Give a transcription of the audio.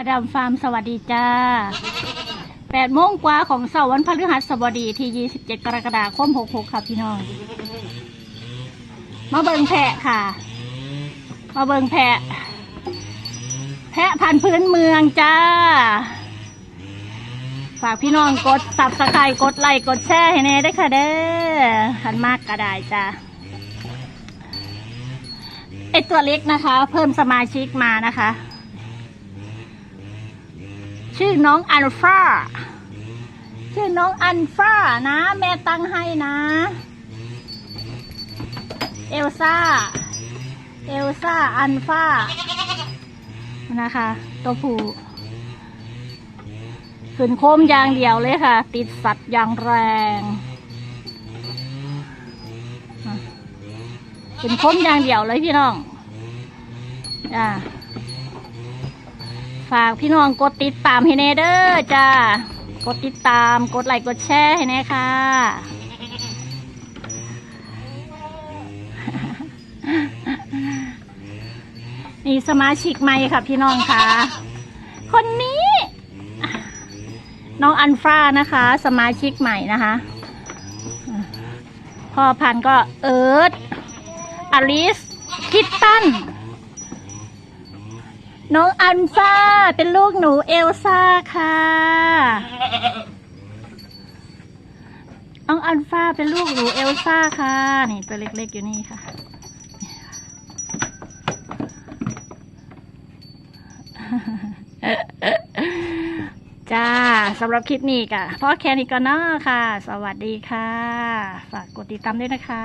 อดัมฟาร์มสวัสดีจ้าแปดโมงกว่าของเสาร์วันพฤหัสบดีที่27กรกฎาคม66ค่ะพี่น้อง มาเบิงแพะค่ะ มาเบิงแพะ แพะพันธุ์พื้นเมืองจ้า ฝากพี่น้องกดสับสไครกดไลค์กดแชร์ให้แน่ได้ค่ะเด้อหันมากก็ได้จ้าไอตัวเล็กนะคะ เพิ่มสมาชิกมานะคะ ชื่อน้องอัลฟาชื่อน้องอัลฟานะ แม่ตั้งให้นะ เอลซ่า เอลซ่า อัลฟานะคะ ตัวผู้ขึ้นโคมอย่างเดียวเลยค่ะ ติดสัตว์อย่างแรงขึ้นโคมอย่างเดียวเลยพี่น้องจ้า ฝากพี่น้องกดติดตามให้แน่เด้อจ้ากดติดตามกดไลค์กดแชร์ให้แน่ค่ะ นี่สมาชิกใหม่ค่ะพี่น้องค่ะ คนนี้ น้องอันฟรานะคะ สมาชิกใหม่นะคะพ่อพันก็เอิร์ธอลิสคิตตัน น้องอันฟ้าเป็นลูกหนูเอลซ่าค่ะ น้องอันฟ้าเป็นลูกหนูเอลซ่าค่ะ นี่ตัวเล็กๆอยู่นี่ค่ะ จ้าสำหรับคลิปนี้ก็พอแค่นี้ก็เนาค่ะ สวัสดีค่ะ ฝากกดติดตามด้วยนะคะ